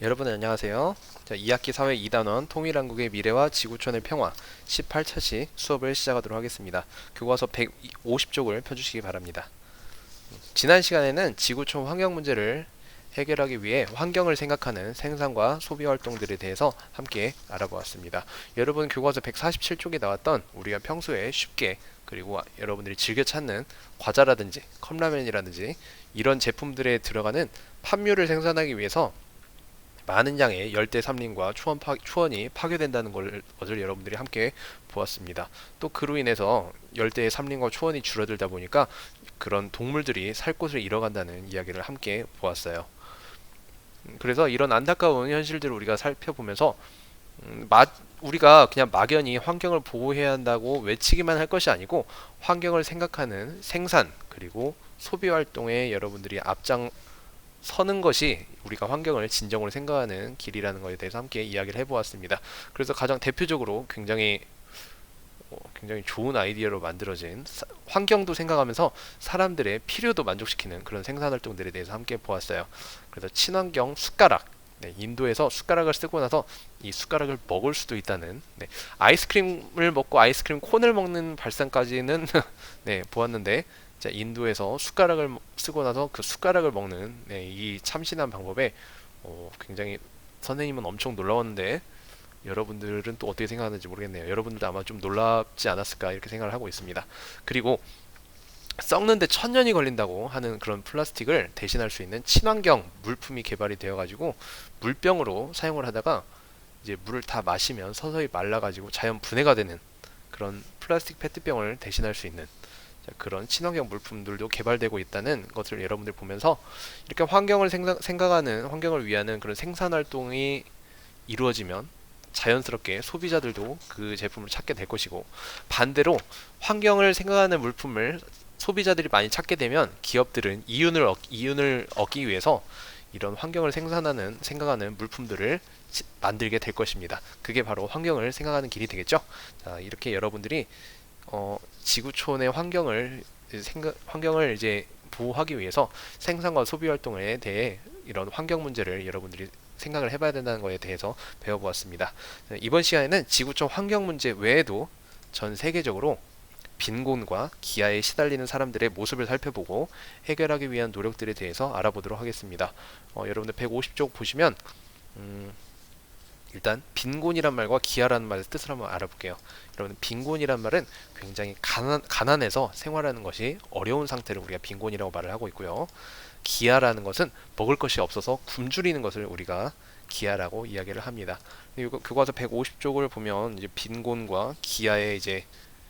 여러분 안녕하세요. 자, 2학기 사회 2단원 통일한국의 미래와 지구촌의 평화 18차시 수업을 시작하도록 하겠습니다. 교과서 150쪽을 펴주시기 바랍니다. 지난 시간에는 지구촌 환경 문제를 해결하기 위해 환경을 생각하는 생산과 소비 활동들에 대해서 함께 알아보았습니다. 여러분 교과서 147쪽에 나왔던 우리가 평소에 쉽게 그리고 여러분들이 즐겨 찾는 과자라든지 컵라면이라든지 이런 제품들에 들어가는 팜유를 생산하기 위해서 많은 양의 열대 삼림과 초원 파, 초원이 파괴된다는 걸, 것을 여러분들이 함께 보았습니다. 또 그로 인해서 열대의 삼림과 초원이 줄어들다 보니까 그런 동물들이 살 곳을 잃어간다는 이야기를 함께 보았어요. 음, 그래서 이런 안타까운 현실들을 우리가 살펴보면서 음, 마, 우리가 그냥 막연히 환경을 보호해야 한다고 외치기만 할 것이 아니고 환경을 생각하는 생산 그리고 소비 활동에 여러분들이 앞장 서는 것이 우리가 환경을 진정으로 생각하는 길이라는 것에 대해서 함께 이야기를 해보았습니다. 그래서 가장 대표적으로 굉장히 어, 굉장히 좋은 아이디어로 만들어진 사- 환경도 생각하면서 사람들의 필요도 만족시키는 그런 생산 활동들에 대해서 함께 보았어요. 그래서 친환경 숟가락 네, 인도에서 숟가락을 쓰고 나서 이 숟가락을 먹을 수도 있다는 네, 아이스크림을 먹고 아이스크림 콘을 먹는 발상까지는 네, 보았는데 자, 인도에서 숟가락을 먹- 쓰고 나서 그 숟가락을 먹는 네, 이 참신한 방법에 어, 굉장히 선생님은 엄청 놀라웠는데 여러분들은 또 어떻게 생각하는지 모르겠네요. 여러분들도 아마 좀 놀랍지 않았을까 이렇게 생각을 하고 있습니다. 그리고 썩는데 천 년이 걸린다고 하는 그런 플라스틱을 대신할 수 있는 친환경 물품이 개발이 되어가지고 물병으로 사용을 하다가 이제 물을 다 마시면 서서히 말라가지고 자연 분해가 되는 그런 플라스틱 페트병을 대신할 수 있는 자, 그런 친환경 물품들도 개발되고 있다는 것을 여러분들 보면서 이렇게 환경을 생각, 생각 하는 환경을 위하는 그런 생산 활동이 이루어지면 자연스럽게 소비자들도 그 제품을 찾게 될 것이고 반대로 환경을 생각하는 물품을 소비자들이 많이 찾게 되면 기업들은 이윤을 얻, 이윤을 얻기 위해서 이런 환경을 생산하는 생각하는 물품들을 지- 만들게 될 것입니다. 그게 바로 환경을 생각하는 길이 되겠죠. 자, 이렇게 여러분들이 어, 지구촌의 환경을 생각 환경을 이제 보호하기 위해서 생산과 소비 활동에 대해 이런 환경 문제를 여러분들이 생각을 해봐야 된다는 것에 대해서 배워보았습니다. 네, 이번 시간에는 지구촌 환경 문제 외에도 전 세계적으로 빈곤과 기아에 시달리는 사람들의 모습을 살펴보고 해결하기 위한 노력들에 대해서 알아보도록 하겠습니다. 어, 여러분들 150쪽 보시면 음, 일단 빈곤이란 말과 기아라는 말의 뜻을 한번 알아볼게요. 여러분 빈곤이란 말은 굉장히 가난, 가난해서 생활하는 것이 어려운 상태를 우리가 빈곤이라고 말을 하고 있고요. 기아라는 것은 먹을 것이 없어서 굶주리는 것을 우리가 기아라고 이야기를 합니다. 그리고 교과서 150쪽을 보면 이제 빈곤과 기아에 이제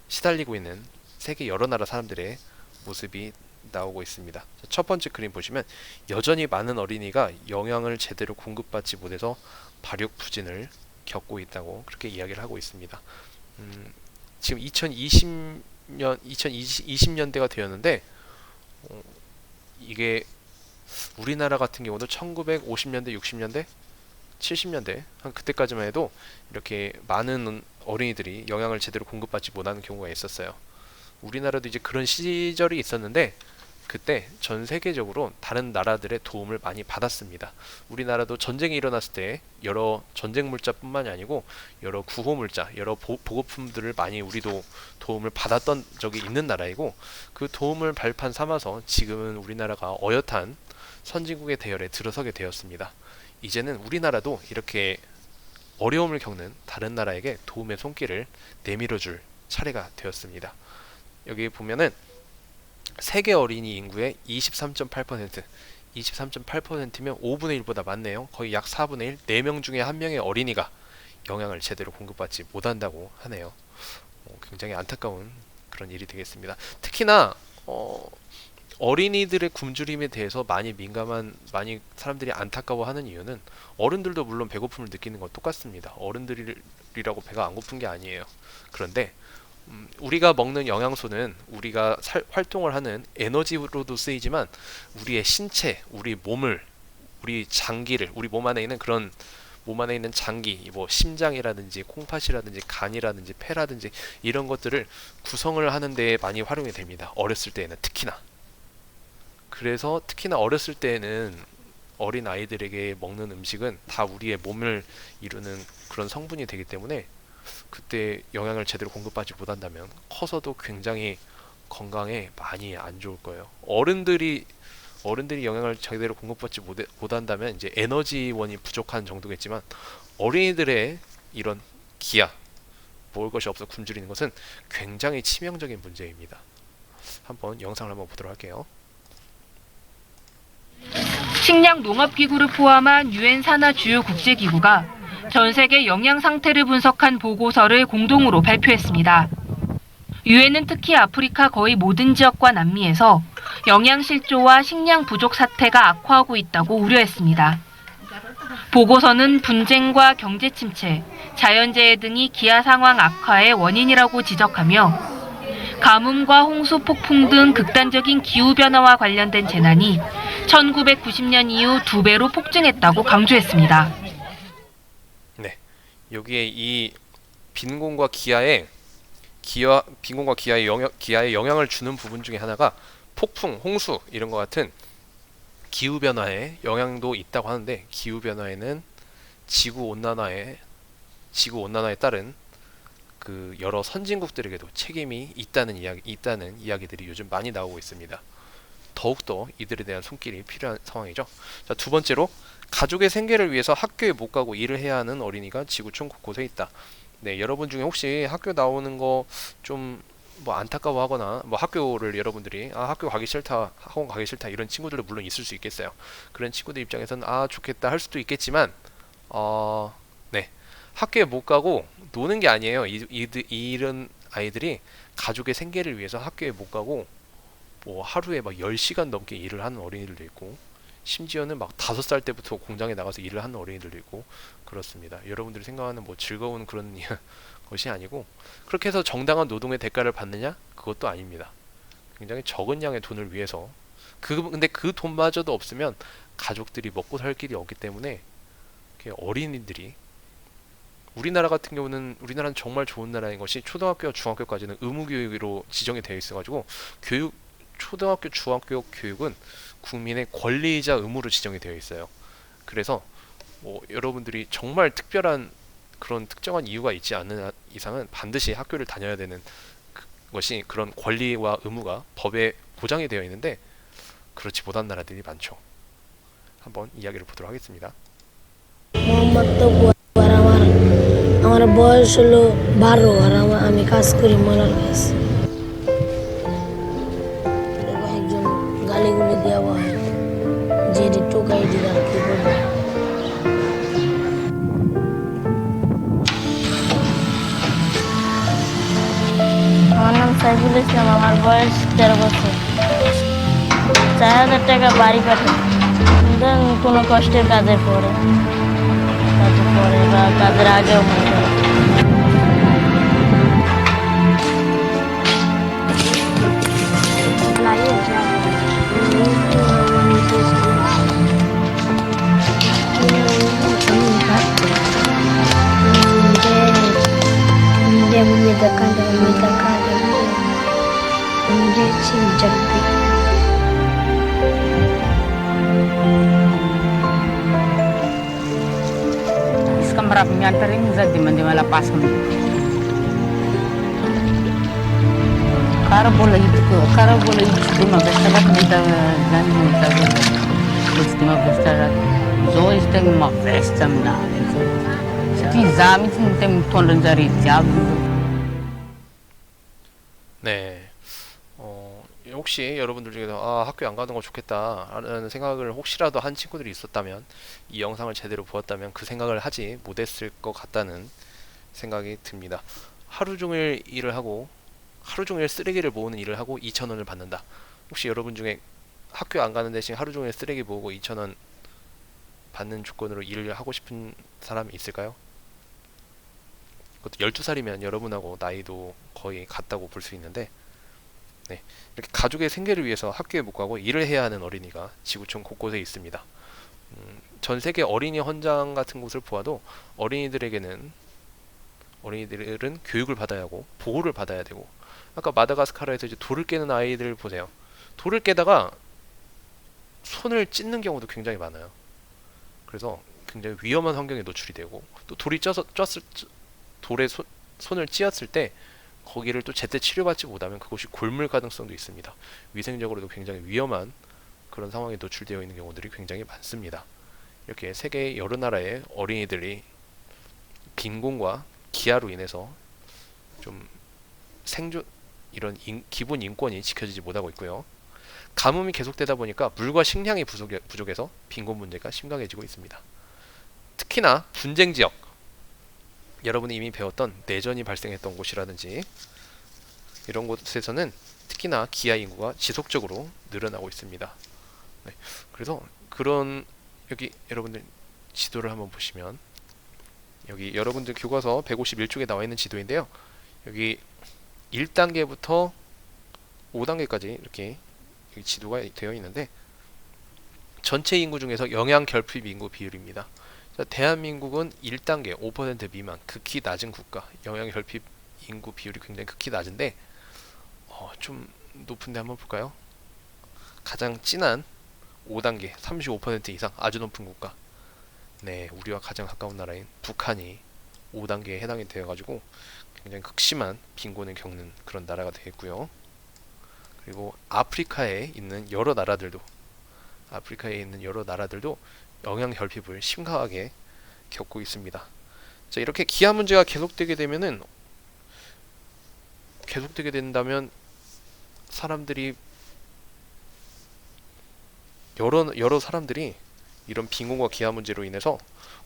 시달리고 있는 세계 여러 나라 사람들의 모습이 나오고 있습니다. 자, 첫 번째 그림 보시면 여전히 많은 어린이가 영양을 제대로 공급받지 못해서 발육 부진을 겪고 있다고 그렇게 이야기를 하고 있습니다. 음, 지금 2020년 2020년대가 되었는데 어, 이게 우리나라 같은 경우도 1950년대, 60년대, 70년대 한 그때까지만 해도 이렇게 많은 어린이들이 영양을 제대로 공급받지 못하는 경우가 있었어요. 우리나라도 이제 그런 시절이 있었는데 그때 전 세계적으로 다른 나라들의 도움을 많이 받았습니다. 우리나라도 전쟁이 일어났을 때 여러 전쟁 물자뿐만이 아니고 여러 구호 물자, 여러 보, 보급품들을 많이 우리도 도움을 받았던 적이 있는 나라이고 그 도움을 발판 삼아서 지금은 우리나라가 어엿한 선진국의 대열에 들어서게 되었습니다. 이제는 우리나라도 이렇게 어려움을 겪는 다른 나라에게 도움의 손길을 내밀어 줄 차례가 되었습니다. 여기 보면은 세계 어린이 인구의 23.8%, 23.8%면 5분의 1보다 많네요. 거의 약 4분의 1, 4명 중에 한 명의 어린이가 영양을 제대로 공급받지 못한다고 하네요. 어, 굉장히 안타까운 그런 일이 되겠습니다. 특히나 어, 어린이들의 굶주림에 대해서 많이 민감한 많이 사람들이 안타까워하는 이유는 어른들도 물론 배고픔을 느끼는 건 똑같습니다. 어른들이라고 배가 안 고픈 게 아니에요. 그런데 음, 우리가 먹는 영양소는 우리가 살, 활동을 하는 에너지로도 쓰이지만 우리의 신체, 우리 몸을, 우리 장기를, 우리 몸 안에 있는 그런 몸 안에 있는 장기, 뭐 심장이라든지 콩팥이라든지 간이라든지 폐라든지 이런 것들을 구성을 하는 데 많이 활용이 됩니다. 어렸을 때에는 특히나. 그래서 특히나 어렸을 때에는 어린 아이들에게 먹는 음식은 다 우리의 몸을 이루는 그런 성분이 되기 때문에 그때 영양을 제대로 공급받지 못한다면 커서도 굉장히 건강에 많이 안 좋을 거예요. 어른들이 어른들이 영양을 제대로 공급받지 못해, 못한다면 이제 에너지원이 부족한 정도겠지만 어린이들의 이런 기아 먹을 것이 없어 굶주리는 것은 굉장히 치명적인 문제입니다. 한번 영상을 한번 보도록 할게요. 식량 농업 기구를 포함한 유엔 산하 주요 국제 기구가 전 세계 영양 상태를 분석한 보고서를 공동으로 발표했습니다. 유엔은 특히 아프리카 거의 모든 지역과 남미에서 영양 실조와 식량 부족 사태가 악화하고 있다고 우려했습니다. 보고서는 분쟁과 경제 침체, 자연재해 등이 기아 상황 악화의 원인이라고 지적하며 가뭄과 홍수 폭풍 등 극단적인 기후 변화와 관련된 재난이 1990년 이후 두 배로 폭증했다고 강조했습니다. 여기에 이 빈곤과 기아에 기아 빈곤과 기아에 영향 기아에 영향을 주는 부분 중에 하나가 폭풍, 홍수 이런 것 같은 기후 변화에 영향도 있다고 하는데 기후 변화에는 지구 온난화에 지구 온난화에 따른 그 여러 선진국들에게도 책임이 있다는 이야기 있다는 이야기들이 요즘 많이 나오고 있습니다. 더욱더 이들에 대한 손길이 필요한 상황이죠. 자, 두 번째로 가족의 생계를 위해서 학교에 못 가고 일을 해야 하는 어린이가 지구촌 곳곳에 있다. 네, 여러분 중에 혹시 학교 나오는 거좀 뭐 안타까워하거나 뭐 학교를 여러분들이 아 학교 가기 싫다 학원 가기 싫다 이런 친구들도 물론 있을 수 있겠어요. 그런 친구들 입장에서는 아 좋겠다 할 수도 있겠지만 어, 네 학교에 못 가고 노는 게 아니에요. 이, 이, 이런 아이들이 가족의 생계를 위해서 학교에 못 가고 뭐 하루에 막 10시간 넘게 일을 하는 어린이들도 있고 심지어는 막 다섯 살 때부터 공장에 나가서 일을 하는 어린이들도 있고 그렇습니다. 여러분들이 생각하는 뭐 즐거운 그런 것이 아니고 그렇게 해서 정당한 노동의 대가를 받느냐? 그것도 아닙니다. 굉장히 적은 양의 돈을 위해서 그 근데 그 돈마저도 없으면 가족들이 먹고 살 길이 없기 때문에 어린이들이 우리나라 같은 경우는 우리나라는 정말 좋은 나라인 것이 초등학교와 중학교까지는 의무 교육으로 지정이 되어 있어 가지고 교육 초등학교 중학교 교육은 국민의 권리이자 의무로 지정이 되어 있어요. 그래서 뭐 여러분들이 정말 특별한 그런 특정한 이유가 있지 않는 이상은 반드시 학교를 다녀야 되는 그- 것이 그런 권리와 의무가 법에 보장이 되어 있는데 그렇지 못한 나라들이 많죠. 한번 이야기를 보도록 하겠습니다. মোহাম্মদ তবু আমার আমার বয়স হলো বারো আর আমার আমি কাজ করি মলার কাজ নাম সাইফুল ইসলাম আমার বয়স তেরো বছর চার হাজার টাকা বাড়ি পাঠাই দেন কোনো কষ্টের কাজে পড়ে কাজে পড়ে বা কাজের আগেও মনে হয় Dia membedakan dan membedakan Dia sy ny isaka miravo mianatra regny za dia mandeha malapasina karaha mbola hitiko karaha mbola hito tsy de mavesatra raty nahita zany nahita de tsy de mavesatra raty zao izy tegna mavesatra aminazy. Ty za mihitsy tena mitondra mitondranjare jiaby. 여러분들 중에서 아, 학교 안 가는 거 좋겠다 라는 생각을 혹시라도 한 친구들이 있었다면 이 영상을 제대로 보았다면 그 생각을 하지 못했을 것 같다는 생각이 듭니다. 하루 종일 일을 하고 하루 종일 쓰레기를 모으는 일을 하고 2,000원을 받는다. 혹시 여러분 중에 학교 안 가는 대신 하루 종일 쓰레기 모으고 2,000원 받는 조건으로 일을 하고 싶은 사람이 있을까요? 그것도 12살이면 여러분하고 나이도 거의 같다고 볼 수 있는데 네, 이렇게 가족의 생계를 위해서 학교에 못 가고 일을 해야 하는 어린이가 지구촌 곳곳에 있습니다. 음, 전 세계 어린이 헌장 같은 곳을 보아도 어린이들에게는 어린이들은 교육을 받아야 하고 보호를 받아야 되고 아까 마다가스카르에서 이제 돌을 깨는 아이들 보세요. 돌을 깨다가 손을 찢는 경우도 굉장히 많아요. 그래서 굉장히 위험한 환경에 노출이 되고 또 돌이 쪄서 쪘을 돌에 손, 손을 찧었을 때 거기를 또 제때 치료받지 못하면 그곳이 골물 가능성도 있습니다. 위생적으로도 굉장히 위험한 그런 상황에 노출되어 있는 경우들이 굉장히 많습니다. 이렇게 세계 여러 나라의 어린이들이 빈곤과 기아로 인해서 좀 생존 이런 인- 기본 인권이 지켜지지 못하고 있고요. 가뭄이 계속되다 보니까 물과 식량이 부족해, 부족해서 빈곤 문제가 심각해지고 있습니다. 특히나 분쟁 지역 여러분이 이미 배웠던 내전이 발생했던 곳이라든지 이런 곳에서는 특히나 기아 인구가 지속적으로 늘어나고 있습니다. 네, 그래서 그런 여기 여러분들 지도를 한번 보시면 여기 여러분들 교과서 151쪽에 나와 있는 지도인데요. 여기 1단계부터 5단계까지 이렇게 지도가 되어 있는데 전체 인구 중에서 영양 결핍 인구 비율입니다. 자, 대한민국은 1단계 5% 미만 극히 낮은 국가 영양 결핍 인구 비율이 굉장히 극히 낮은데 어, 좀 높은데 한번 볼까요? 가장 진한 5단계 35% 이상 아주 높은 국가 네 우리와 가장 가까운 나라인 북한이 5단계에 해당이 되어가지고 굉장히 극심한 빈곤을 겪는 그런 나라가 되겠고요. 그리고 아프리카에 있는 여러 나라들도 아프리카에 있는 여러 나라들도 영양 결핍을 심각하게 겪고 있습니다. 자 이렇게 기아 문제가 계속되게 되면은 계속되게 된다면 사람들이 여러 여러 사람들이 이런 빈곤과 기아 문제로 인해서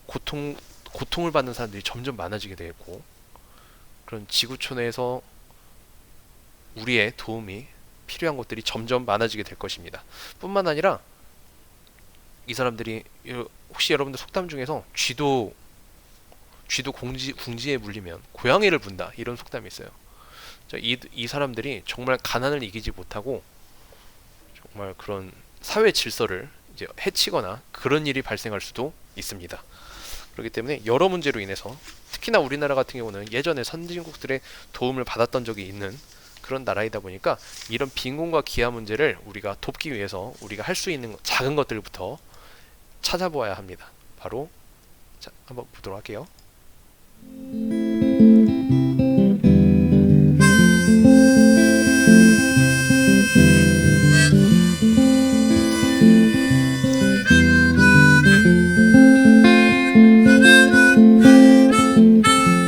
고통 고통을 받는 사람들이 점점 많아지게 되고 그런 지구촌 에서 우리의 도움이 필요한 것들이 점점 많아지게 될 것입니다. 뿐만 아니라 이 사람들이 여- 혹시 여러분들 속담 중에서 쥐도 쥐도 공지 궁지에 물리면 고양이를 분다 이런 속담이 있어요. 자, 이, 이 사람들이 정말 가난을 이기지 못하고 정말 그런 사회 질서를 이제 해치거나 그런 일이 발생할 수도 있습니다. 그렇기 때문에 여러 문제로 인해서 특히나 우리나라 같은 경우는 예전에 선진국들의 도움을 받았던 적이 있는 그런 나라이다 보니까 이런 빈곤과 기아 문제를 우리가 돕기 위해서 우리가 할 수 있는 작은 것들부터 찾아보아야 합니다. 바로 자, 한번 보도록 할게요.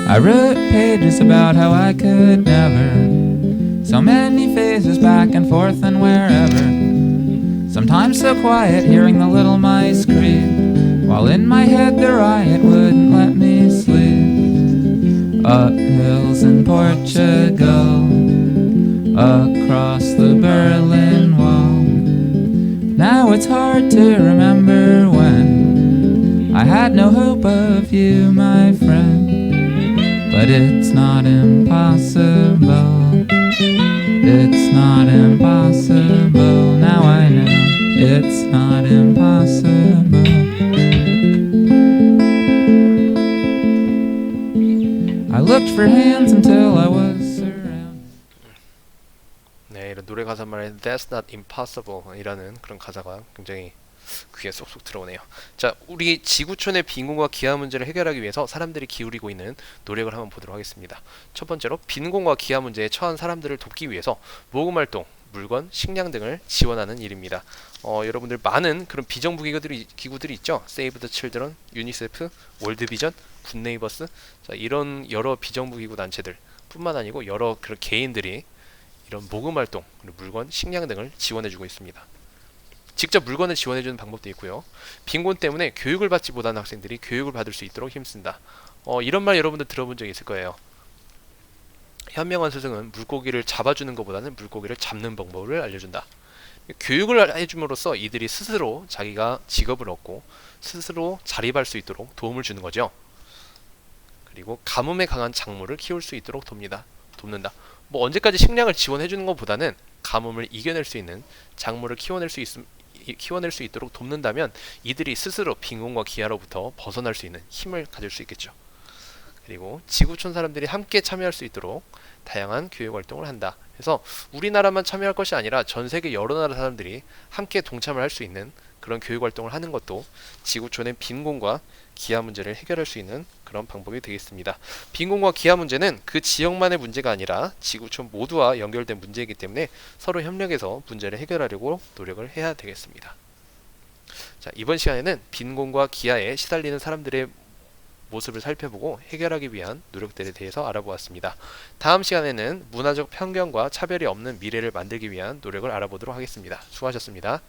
I wrote pages about how I could never. So many phases back and forth and wherever. Sometimes so quiet, hearing the little mice scream. While in my head the riot wouldn't let me sleep. Up hills in Portugal, across the Berlin Wall. Now it's hard to remember when I had no hope of you, my friend. But it's not impossible. It's not impossible. Now I know it's not impossible. I looked for hands until I was surrounded. 네, 노래 가사 말에 That's not impossible 이라는 그런 가사가 굉장히 귀에 쏙쏙 들어오네요. 자, 우리 지구촌의 빈곤과 기아 문제를 해결하기 위해서 사람들이 기울이고 있는 노력을 한번 보도록 하겠습니다. 첫 번째로 빈곤과 기아 문제에 처한 사람들을 돕기 위해서 모금 활동, 물건, 식량 등을 지원하는 일입니다. 어, 여러분들 많은 그런 비정부 기구들이 기구들이 있죠. 세이브 더 칠드런, 유니세프, 월드비전, 굿네이버스. 자, 이런 여러 비정부 기구 단체들 뿐만 아니고 여러 그런 개인들이 이런 모금 활동, 물건, 식량 등을 지원해 주고 있습니다. 직접 물건을 지원해 주는 방법도 있고요. 빈곤 때문에 교육을 받지 못하는 학생들이 교육을 받을 수 있도록 힘쓴다. 어, 이런 말 여러분들 들어본 적 있을 거예요. 현명한 스승은 물고기를 잡아주는 것보다는 물고기를 잡는 방법을 알려준다. 교육을 해줌으로써 이들이 스스로 자기가 직업을 얻고 스스로 자립할 수 있도록 도움을 주는 거죠. 그리고 가뭄에 강한 작물을 키울 수 있도록 돕니다. 돕는다. 뭐 언제까지 식량을 지원해 주는 것보다는 가뭄을 이겨낼 수 있는 작물을 키워낼 수 있, 키워낼 수 있도록 돕는다면 이들이 스스로 빈곤과 기아로부터 벗어날 수 있는 힘을 가질 수 있겠죠. 그리고 지구촌 사람들이 함께 참여할 수 있도록 다양한 교육 활동을 한다. 그래서 우리나라만 참여할 것이 아니라 전 세계 여러 나라 사람들이 함께 동참을 할 수 있는 그런 교육 활동을 하는 것도 지구촌의 빈곤과 기아 문제를 해결할 수 있는 그런 방법이 되겠습니다. 빈곤과 기아 문제는 그 지역만의 문제가 아니라 지구촌 모두와 연결된 문제이기 때문에 서로 협력해서 문제를 해결하려고 노력을 해야 되겠습니다. 자, 이번 시간에는 빈곤과 기아에 시달리는 사람들의 모습을 살펴보고 해결하기 위한 노력들에 대해서 알아보았습니다. 다음 시간에는 문화적 편견과 차별이 없는 미래를 만들기 위한 노력을 알아보도록 하겠습니다. 수고하셨습니다.